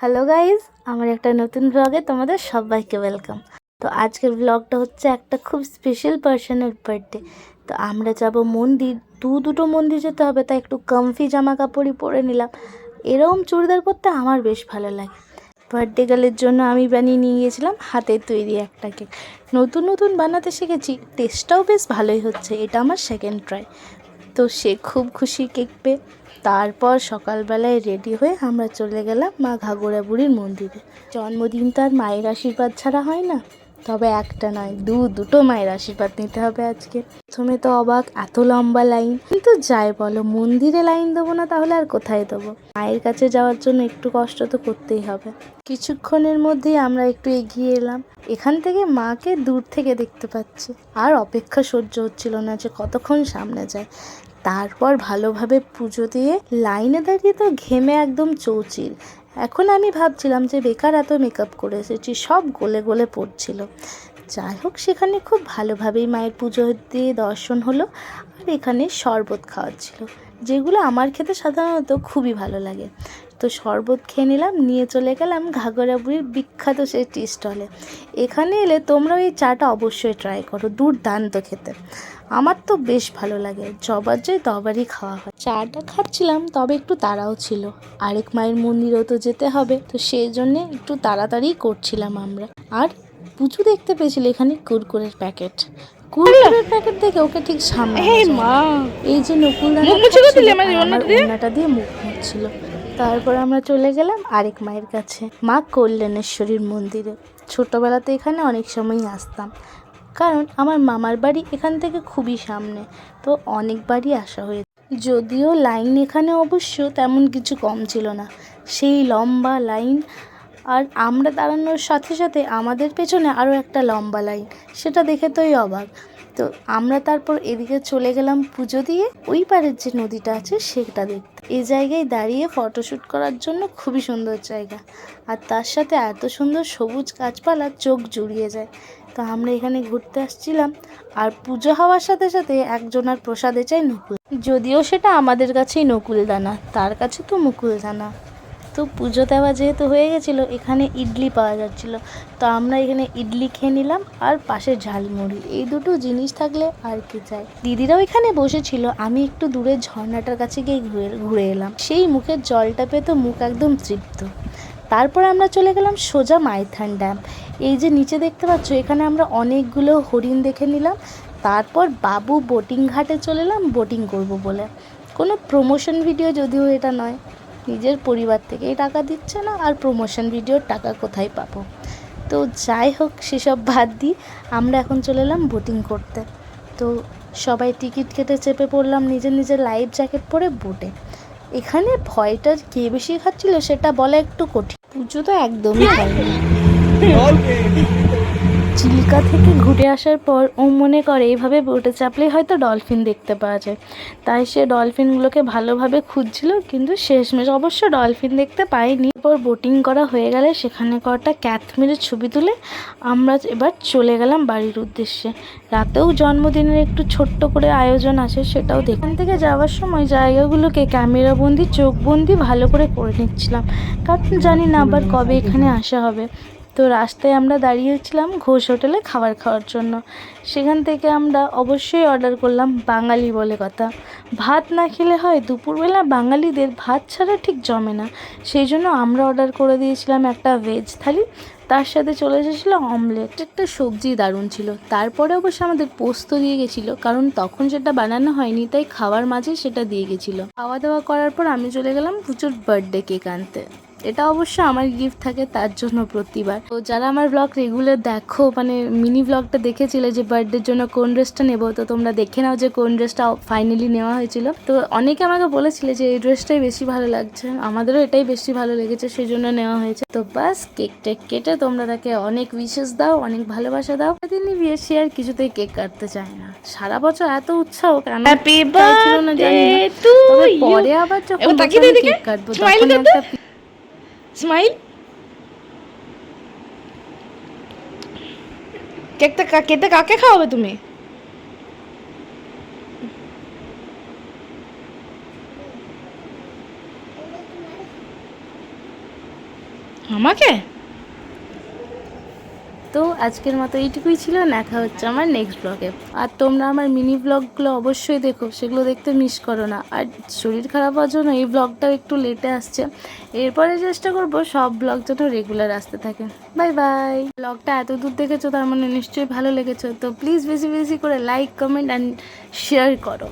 Hello guys আমার একটা নতুন ব্লগে তোমাদের সবাইকে ওয়েলকাম তো আজকের ব্লগটা হচ্ছে একটা খুব স্পেশাল পার্সনের বার্থডে তো আমরা যাব মন্দির দু দুটো মন্দির যেতে হবে তাই একটু কমফি জামা কাপড়ই পরে নিলাম। এরকম চুড়িদার পরতে আমার বেশ ভালো লাগে। বার্থডে গার্লের জন্য আমি বানিয়ে নিয়ে গিয়েছিলাম হাতের তৈরি একটা কেক নতুন নতুন বানাতে শিখেছি টেস্টটাও বেশ ভালোই হচ্ছে, এটা আমার সেকেন্ড ট্রাই তো সে খুব খুশি কেক পেয়ে, তারপর সকালবেলায় রেডি হয়ে আমরা চলে গেলাম মা ঘাগড়া বুড়ির মন্দিরে। জন্মদিন তো আর মায়ের আশীর্বাদ ছাড়া হয় না। তবে একটা নয়, দু, দুটো মায়ের আশীর্বাদ নিতে হবে আজকে। প্রথমে তো অবাক, এত লম্বা লাইন। কিন্তু যাই বলো, মন্দিরে লাইন দেবো না তাহলে আর কোথায় দেবো? মায়ের কাছে যাওয়ার জন্য একটু কষ্ট তো করতেই হবে। কিছুক্ষণের মধ্যেই আমরা একটু এগিয়ে এলাম। এখান থেকে মাকে দূর থেকে দেখতে পাচ্ছি। আর অপেক্ষা সহ্য হচ্ছিল না যে কতক্ষণ সামনে যায়। তারপর ভালোভাবে পুজো দিয়ে লাইনে দাঁড়িয়ে তো ঘেমে একদম চৌচির। এখন আমি ভাবছিলাম যে বেকার এত মেকআপ করে এসেছি, সব গলে গলে পড়ছিল। যাই হোক, সেখানে খুব ভালোভাবেই মায়ের পুজো দিয়ে দর্শন হলো আর এখানে শরবত খাওয়াচ্ছিল, যেগুলো আমার খেতে সাধারণত খুবই ভালো লাগে। তো শরবত খেয়ে নিলাম, নিয়ে চলে গেলাম ঘাগরা বুড়ির বিখ্যাত সেই টি স্টলে। এখানে এলে তোমরা এই চাটা অবশ্যই ট্রাই করো, দুর্দান্ত খেতে। আমার তো বেশ ভালো লাগে। যবার যাই তবারই খাওয়া হয়। চাটা খাচ্ছিলাম তবে একটু তাড়াও ছিল। আরেক মায়ের মন্দিরেও তো যেতে হবে তো সেই জন্যে একটু তাড়াতাড়ি করছিলাম আমরা। আর পুজো দেখতে পেয়েছিল এখানে কুরকুরের প্যাকেট। কুরকুরের প্যাকেট দেখে ওকে ঠিক সামনে মা! এই যে নকুল দানা আমার দিয়ে মুখ মুছছিল। তারপর আমরা চলে গেলাম আরেক মায়ের কাছে। মা কল্যাণেশ্বরীর মন্দিরে। ছোটবেলাতে এখানে অনেক সময়ই আসতাম। কারণ আমার মামার বাড়ি এখান থেকে খুবই সামনে, তো অনেকবারই আসা হয়েছে। যদিও লাইন এখানে অবশ্য তেমন কিছু কম ছিল না। সেই লম্বা লাইন আর আমরা দাঁড়ানোর সাথে সাথে আমাদের পেছনে আরও একটা লম্বা লাইন, সেটা দেখে তোই অবাক। তো আমরা তারপর এদিকে চলে গেলাম পুজো দিয়ে। ওই পারের যে নদীটা আছে সেটা দেখতে। এই জায়গায় দাঁড়িয়ে ফটোশ্যুট করার জন্য খুবই সুন্দর জায়গা। আর তার সাথে এত সুন্দর সবুজ গাছপালা চোখ জুড়িয়ে যায়। তো আমরা এখানে ঘুরতে আসছিলাম। আর পুজো হওয়ার সাথে সাথে একজনের প্রসাদে চাই নকুল। যদিও সেটা আমাদের কাছেই নকুল দানা তার কাছে তো মুকুল দানা তো পুজো দেওয়া যেহেতু হয়ে গেছিল, এখানে ইডলি পাওয়া যাচ্ছিল। তো আমরা এখানে ইডলি খেয়ে নিলাম আর পাশে ঝালমুড়ি। এই দুটো জিনিস থাকলে আর কি চাই। দিদিরাও এখানে বসেছিল, আমি একটু দূরে ঝর্ণাটার কাছে গিয়ে ঘুরে ঘুরে এলাম। সেই মুখের জলটা পেয়ে তো মুখ একদম তৃপ্ত। তারপর আমরা চলে গেলাম সোজা মাইথান ড্যাম। এই যে নিচে দেখতে পাচ্ছ, এখানে আমরা অনেকগুলো হরিণ দেখে নিলাম। তারপর বাবু বোটিং ঘাটে চলে এলাম বোটিং করব বলে। কোনো প্রমোশন ভিডিও যদিও এটা নয়। নিজের পরিবার থেকেই টাকা দিচ্ছে না আর প্রমোশন ভিডিওর টাকা কোথায় পাবো? তো যাই হোক, সেসব বাদ দিই আমরা এখন চলে এলাম বোটিং করতে। তো সবাই টিকিট কেটে চেপে পড়লাম নিজের নিজের লাইফ জ্যাকেট পরে বোটে এখানে ভয়টা কে বেশি খাচ্ছিল সেটা বলা একটু কঠিন। পুজো তো একদমই হয়নি। চিল্কা থেকে ঘুরে আসার পর ও মনে করে, এইভাবে বোটে চাপলে হয়তো ডলফিন দেখতে পাওয়া যায়। তাই সে ডলফিনগুলোকে ভালোভাবে খুঁজছিল, কিন্তু শেষমেশ অবশ্য ডলফিন দেখতে পাইনি এরপর বোটিং করা হয়ে গেলে সেখানে কটা ক্যাথ মেরে ছবি তুলে আমরা এবার চলে গেলাম বাড়ির উদ্দেশ্যে। রাতেও জন্মদিনের একটু ছোট্ট করে আয়োজন আছে, সেটাও দেখ। এখান থেকে যাওয়ার সময় জায়গাগুলোকে ক্যামেরাবন্দি চোখবন্দি ভালো করে করে নিচ্ছিলাম। কারণ জানি না আবার কবে এখানে আসা হবে। তো রাস্তায় আমরা দাঁড়িয়েছিলাম ঘোষ হোটেলে খাবার খাওয়ার জন্য। সেখান থেকে আমরা অবশ্যই অর্ডার করলাম বাঙালি বলে কথা। ভাত না খেলে হয় দুপুরবেলা বাঙালিদের ভাত ছাড়া ঠিক জমে না। সেই জন্য আমরা অর্ডার করে দিয়েছিলাম একটা ভেজ থালি। তার সাথে চলে এসেছিল অমলেট একটা সবজি দারুণ ছিল। তারপরে অবশ্য আমাদের পোস্ত দিয়ে গেছিল। কারণ তখন সেটা বানানো হয়নি, তাই খাওয়ার মাঝে সেটা দিয়ে গেছিল। খাওয়া দাওয়া করার পর আমি চলে গেলাম প্রচুর বার্থডে কেক আনতে। এটা অবশ্য আমার গিফট থাকে তার জন্য প্রতিবার। তো যারা আমার ব্লগ রেগুলার দেখো মানে মিনি ব্লগটা দেখেছিলে যে বার্থডের জন্য কোন ড্রেসটা নেব তো তোমরা দেখে নাও যে কোন ড্রেসটা ফাইনালি নেওয়া হয়েছিল। তো অনেকে আমাকে বলেছিলে যে এই ড্রেসটাই বেশি ভালো লাগছে আমাদেরও এটাই বেশি ভালো লেগেছে সেই জন্য নেওয়া হয়েছে। তো বাস কেক টেক কেটে তোমরা তাকে অনেক উইশেস দাও অনেক ভালোবাসা দাও। দিনই বিয়ে সে আর কিছুতেই কেক কাটতে চায় না। সারা বছর এত উৎসাহ কেন. পরে আবার যখন। কেক কাটবো তখন একটা স্মাইল কেকটা কেকটা কাকে খাওয়াবে তুমি আমাকে তো আজকের মতো এইটুকুই ছিল, দেখা হচ্ছে আমার নেক্সট ব্লগে আর তোমরা আমার মিনি ব্লগগুলো অবশ্যই দেখো, সেগুলো দেখতে মিস করো না। আর শরীর খারাপ হওয়ার জন্য এই ব্লগটাও একটু লেটে আসছে। এরপরে চেষ্টা করব সব ব্লগ যেন রেগুলার আসতে থাকে। বাই বাই ব্লগটা এত দূর দেখেছ, তার মানে নিশ্চয়ই ভালো লেগেছে। তো প্লিজ বেশি বেশি করে লাইক কমেন্ট অ্যান্ড শেয়ার করো।